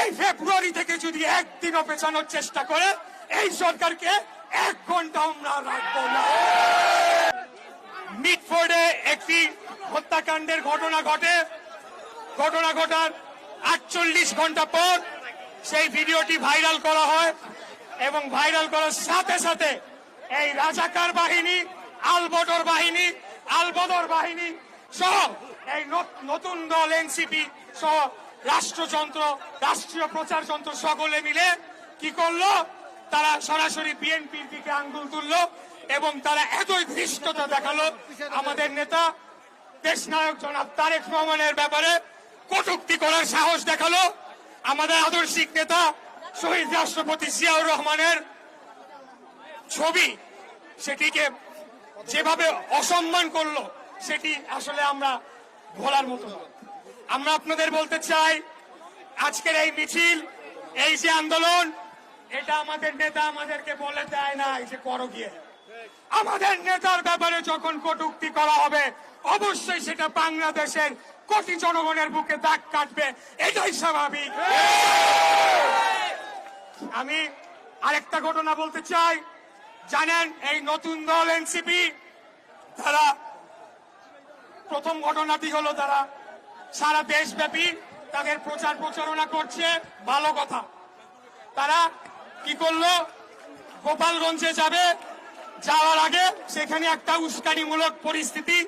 এই ফেব্রুয়ারি থেকে যদি একদিনও পেছানোর চেষ্টা করে, এই সরকারকে এক ঘণ্টা আমরা রাখব না। মিটফোর্ডে একটি হত্যাকাণ্ডের ঘটনা ঘটে। ঘটনা ঘটার আটচল্লিশ ঘণ্টা পর সেই ভিডিওটি ভাইরাল করা হয় এবং ভাইরাল করার সাথে সাথে এই রাজাকার বাহিনী, আলবদর বাহিনী আলবদর বাহিনী সহ এই নতুন দল, এনসিপি সহ রাষ্ট্রযন্ত্র, রাষ্ট্রীয় প্রচার যন্ত্র সকলে মিলে কি করল তারা সরাসরি বিএনপির দিকে আঙ্গুল তুললো এবং তারা এতই ধৃষ্টতা দেখাল আমাদের নেতা দেশ নায়ক জনাব তারেক রহমানের ব্যাপারে কটুক্তি করার সাহস দেখাল আমাদের আদর্শিক নেতা শহীদ রাষ্ট্রপতি জিয়াউর রহমানের ছবি, সেটিকে যেভাবে অসম্মান করল, সেটি আসলে আমরা ভোলার মতো। আমরা আপনাদের বলতে চাই, আজকের এই মিছিল, এই যে আন্দোলন, এটা আমাদের নেতা আমাদেরকে বলে দেয় না, এই যে করো গিয়ে। আমাদের নেতার ব্যাপারে যখন কটুক্তি করা হবে, অবশ্যই সেটা বাংলাদেশের কোটি জনগণের বুকে দাগ কাটবে, এটাই স্বাভাবিক। আমি আরেকটা ঘটনা বলতে চাই, জানেন এই নতুন দল এনসিপি, তারা প্রথম ঘটনাটি হলো তারা সারা দেশব্যাপী তাদের প্রচার প্রচারণা করছে। ভালো কথা। তারা কি করল? গোপালগঞ্জে যাবে। যাওয়ার আগে সেখানে একটা উস্কানিমূলক পরিস্থিতি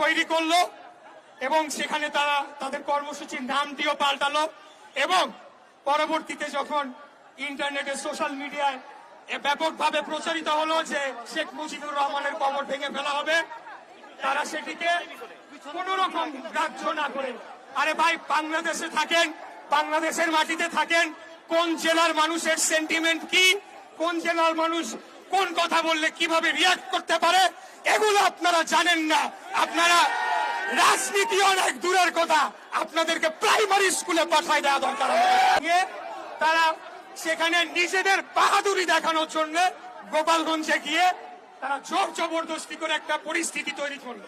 তৈরি করল এবং সেখানে তারা তাদের কর্মসূচির নামটিও পাল্টালো এবং পরবর্তীতে যখন ইন্টারনেটে, সোশ্যাল মিডিয়ায় ব্যাপকভাবে প্রচারিত হলো যে শেখ মুজিবুর রহমানের কবর ভেঙে ফেলা হবে, তারা সেটিকে কোন রকম গ্রাহ্য না করে আরে ভাই, বাংলাদেশে থাকেন, বাংলাদেশের মাটিতে থাকেন, কোন জেলার মানুষের সেন্টিমেন্ট কি? কোন জেলার মানুষ কোন কথা বললে কীভাবে রিয়াক্ট করতে পারে? এগুলো আপনারা জানেন না। আপনারা রাজনীতি অনেক দূরের কথা। আপনাদেরকে প্রাইমারি স্কুলে পাঠায় দেওয়া দরকার তারা সেখানে নিজেদের বাহাদুরি দেখানোর জন্য গোপালগঞ্জে গিয়ে তারা জোর জবরদস্তি করে একটা পরিস্থিতি তৈরি করল।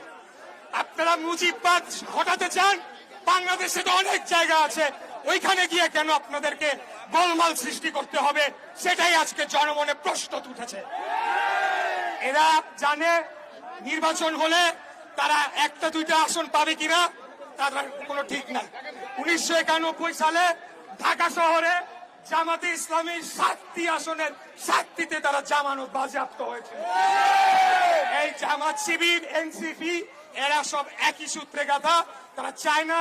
আপনারা মুজিববাদ হটাতে চান? বাংলাদেশে তো অনেক জায়গা আছে। ওইখানে গিয়ে কেন আপনাদেরকে গোলমাল সৃষ্টি করতে হবে? সেটাই আজকে জনমনে প্রশ্ন উঠেছে এরা জানে নির্বাচন হলে তারা একটা, দুইটা আসন পাবে কিনা, তার কোনো ঠিক নাই। উনিশশো একানব্বই সালে ঢাকা শহরে জামাতে ইসলামীর সাতটি আসনের সাতটিতে তারা জামানত বাজেয়াপ্ত হয়েছে। এই জামাত শিবির, এনসিপি এরা সব একই সূত্রে গাথা। তারা চায় না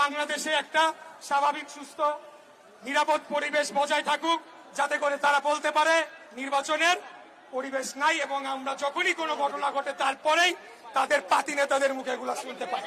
বাংলাদেশে একটা স্বাভাবিক, সুস্থ, নিরাপদ পরিবেশ বজায় থাকুক, যাতে করে তারা বলতে পারে নির্বাচনের পরিবেশ নাই এবং আমরা যখনই কোনো ঘটনা ঘটে, তারপরেই তাদের পাতি নেতাদের মুখে এগুলা শুনতে পাই